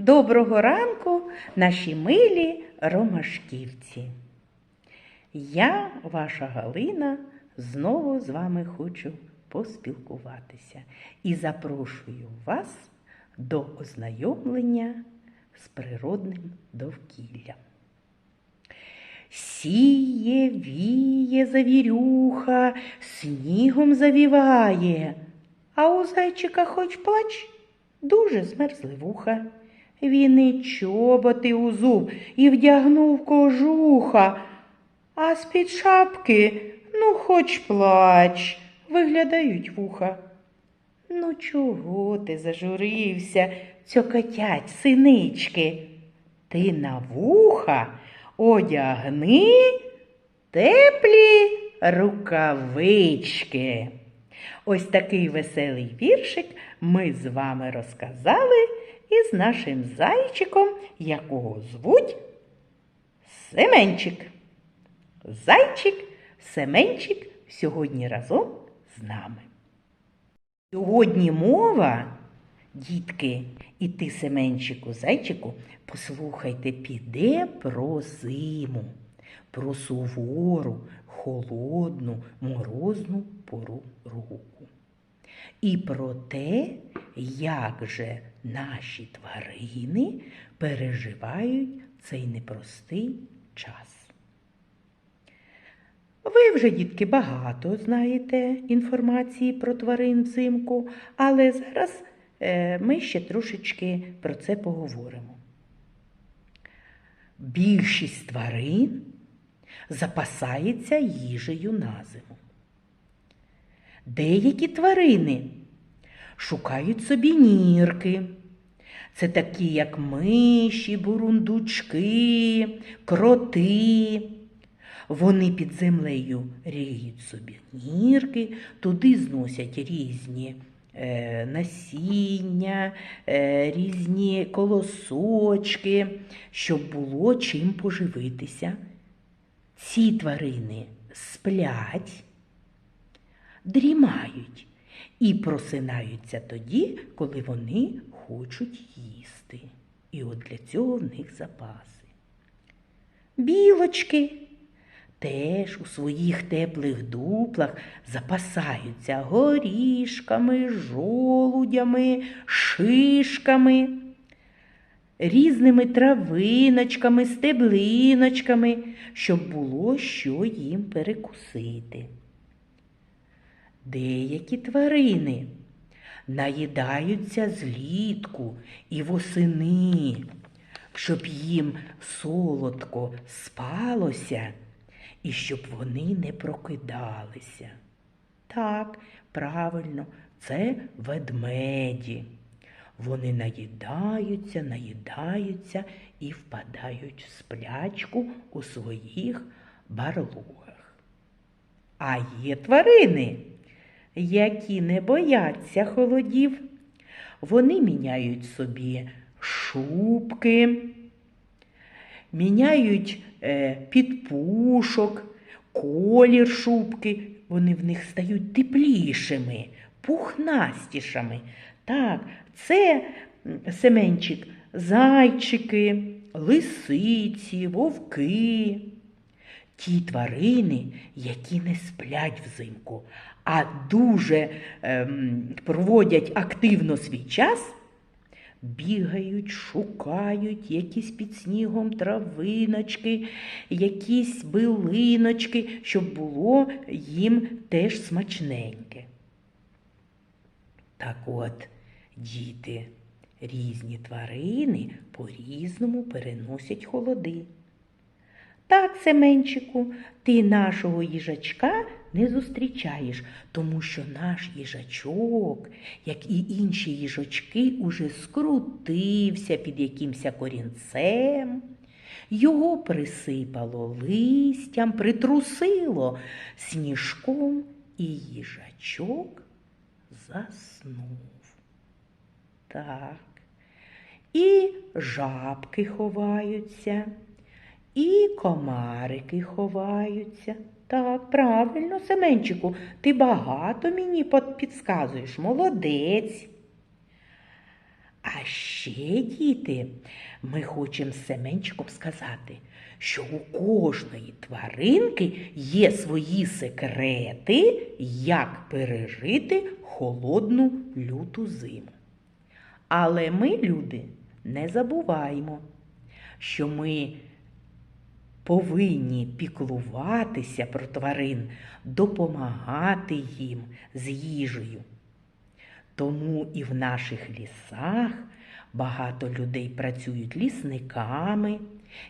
Доброго ранку, наші милі ромашківці. Я, ваша Галина, знову з вами хочу поспілкуватися і запрошую вас до ознайомлення з природним довкіллям. Сіє, віє завірюха, снігом завіває, а у зайчика хоч плач, дуже змерзли вуха. Він і чоботи узув і вдягнув кожуха, а з-під шапки, ну, хоч плач, виглядають вуха. Ну, чого ти зажурився, цьокотять синички? Ти на вуха одягни теплі рукавички. Ось такий веселий віршик ми з вами розказали із нашим зайчиком, якого звуть Семенчик. Зайчик, Семенчик сьогодні разом з нами. Сьогодні мова, дітки, і ти, Семенчику, зайчику, послухайте, піде про зиму, про сувору, холодну, морозну пору року. І про те, як же наші тварини переживають цей непростий час. Ви вже, дітки, багато знаєте інформації про тварин взимку, але зараз е, ми ще трошечки про це поговоримо. Більшість тварин запасається їжею на зиму. Деякі тварини шукають собі нірки. Це такі, як миші, бурундучки, кроти. Вони під землею ріють собі нірки, туди зносять різні е, насіння, е, різні колосочки, щоб було чим поживитися. Ці тварини сплять, дрімають і просинаються тоді, коли вони хочуть їсти. І от для цього в них запаси. Білочки теж у своїх теплих дуплах запасаються горішками, жолудями, шишками, різними травиночками, стеблиночками, щоб було що їм перекусити. Деякі тварини наїдаються злітку і восени, щоб їм солодко спалося і щоб вони не прокидалися. Так, правильно, це ведмеді. Вони наїдаються, наїдаються і впадають в сплячку у своїх барлогах. А є тварини, які не бояться холодів. Вони міняють собі шубки, міняють е, підпушок, колір шубки. Вони в них стають теплішими, пухнастішими. Так, це Семенчик, зайчики, лисиці, вовки. Ті тварини, які не сплять взимку, а дуже ем, проводять активно свій час, бігають, шукають якісь під снігом травиночки, якісь билиночки, щоб було їм теж смачненьке. Так от, діти, різні тварини по-різному переносять холоди. Так, Семенчику, ти нашого їжачка не зустрічаєш, тому що наш їжачок, як і інші їжачки, уже скрутився під якимсь корінцем. Його присипало листям, притрусило сніжком, і їжачок заснув. Так. І жабки ховаються, і комарики ховаються. Так, правильно, Семенчику, ти багато мені підказуєш, молодець. А ще, діти, ми хочемо з Семенчиком сказати, що у кожної тваринки є свої секрети, як пережити холодну люту зиму. Але ми, люди, не забуваємо, що ми повинні піклуватися про тварин, допомагати їм з їжею. Тому і в наших лісах багато людей працюють лісниками,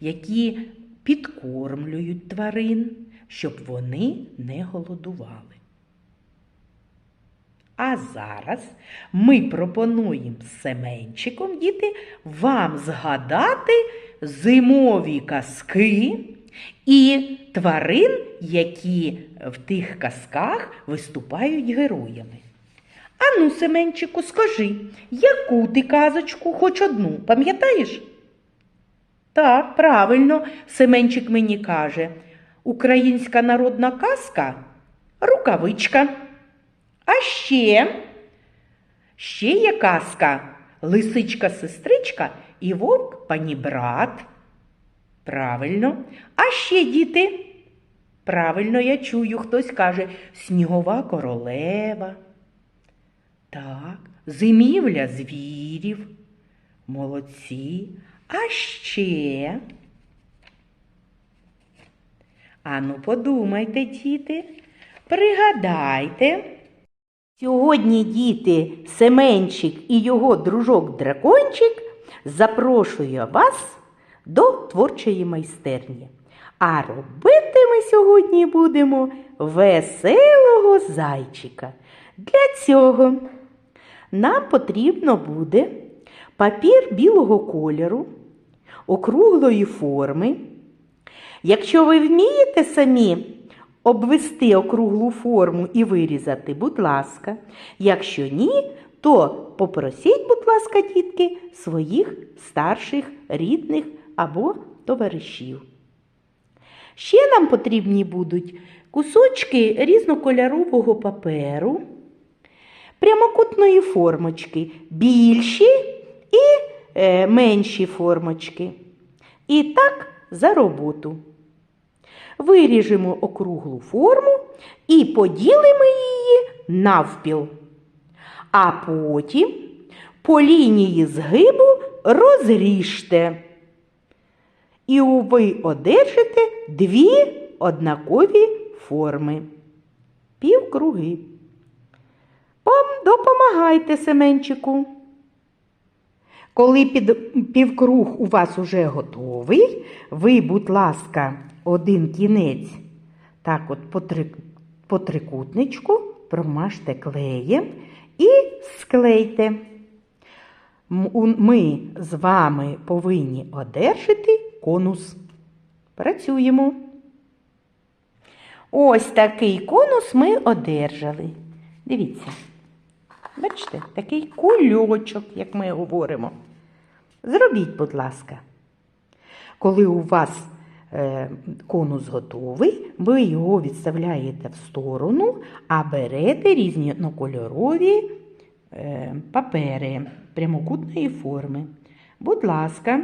які підкормлюють тварин, щоб вони не голодували. А зараз ми пропонуємо з Семенчиком, діти, вам згадати зимові казки і тварин, які в тих казках виступають героями. Ану, Семенчику, скажи, яку ти казочку, хоч одну, пам'ятаєш? Так, правильно, Семенчик мені каже. Українська народна казка рукавичка. А ще, ще є казка Лисичка-сестричка і вовк панібрат. Правильно. А ще діти. Правильно я чую, хтось каже снігова королева. Так, зимівля звірів. Молодці. А ще. Ану, подумайте, діти, пригадайте. Сьогодні діти Семенчик і його дружок Дракончик запрошує вас до творчої майстерні. А робити ми сьогодні будемо веселого зайчика. Для цього нам потрібно буде папір білого кольору, округлої форми. Якщо ви вмієте самі обвести округлу форму і вирізати, будь ласка. Якщо ні, то попросіть, будь ласка, дітки, своїх старших, рідних або товаришів. Ще нам потрібні будуть кусочки різнокольорового паперу, прямокутної формочки, більші і е, менші формочки. І так за роботу. Виріжемо округлу форму і поділимо її навпіл. А потім по лінії згибу розріжте. І ви одержите дві однакові форми. Півкруги. Допомагайте Семенчику. Коли під півкруг у вас уже готовий, ви, будь ласка, один кінець так от по, три, по трикутничку промажте клеєм і склейте. Ми з вами повинні одержати конус. Працюємо. Ось такий конус ми одержали. Дивіться. Бачите, такий кульочок, як ми говоримо. Зробіть, будь ласка. Коли у вас е, конус готовий, ви його відставляєте в сторону, а берете різнокольорові е, папери прямокутної форми. Будь ласка,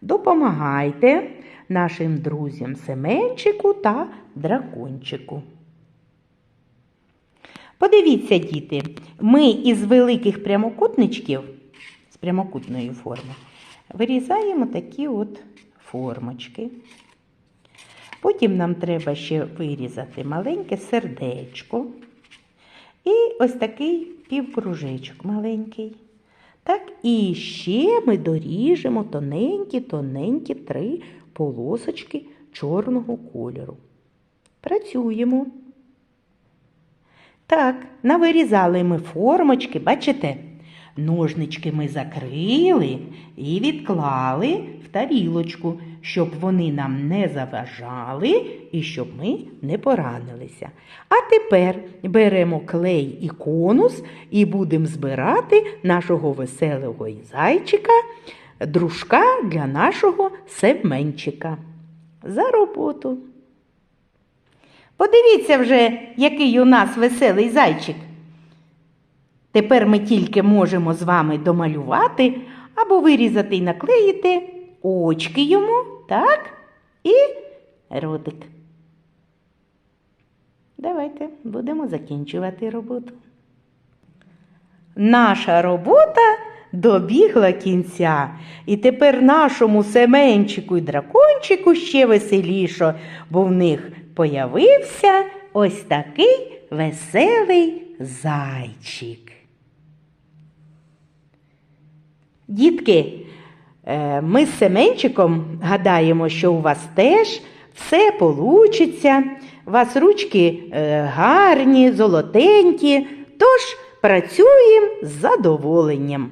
допомагайте нашим друзям Семенчику та дракончику. Подивіться, діти, ми із великих прямокутничків з прямокутної форми вирізаємо такі от формочки. Потім нам треба ще вирізати маленьке сердечко і ось такий півкружечок маленький. Так, і ще ми доріжемо тоненькі-тоненькі три полосочки чорного кольору. Працюємо. Так, навирізали ми формочки, бачите? Ножнички ми закрили і відклали в тарілочку, щоб вони нам не заважали і щоб ми не поранилися. А тепер беремо клей і конус і будемо збирати нашого веселого зайчика, дружка для нашого семенчика. За роботу. Подивіться вже, який у нас веселий зайчик. Тепер ми тільки можемо з вами домалювати або вирізати і наклеїти очки йому, так? І ротик. Давайте будемо закінчувати роботу. Наша робота добігла кінця, і тепер нашому Семенчику і дракончику ще веселіше, бо в них появився ось такий веселий зайчик. Дітки, е, ми з Семенчиком гадаємо, що у вас теж все получиться. У вас ручки е, гарні, золотенькі, тож працюємо з задоволенням.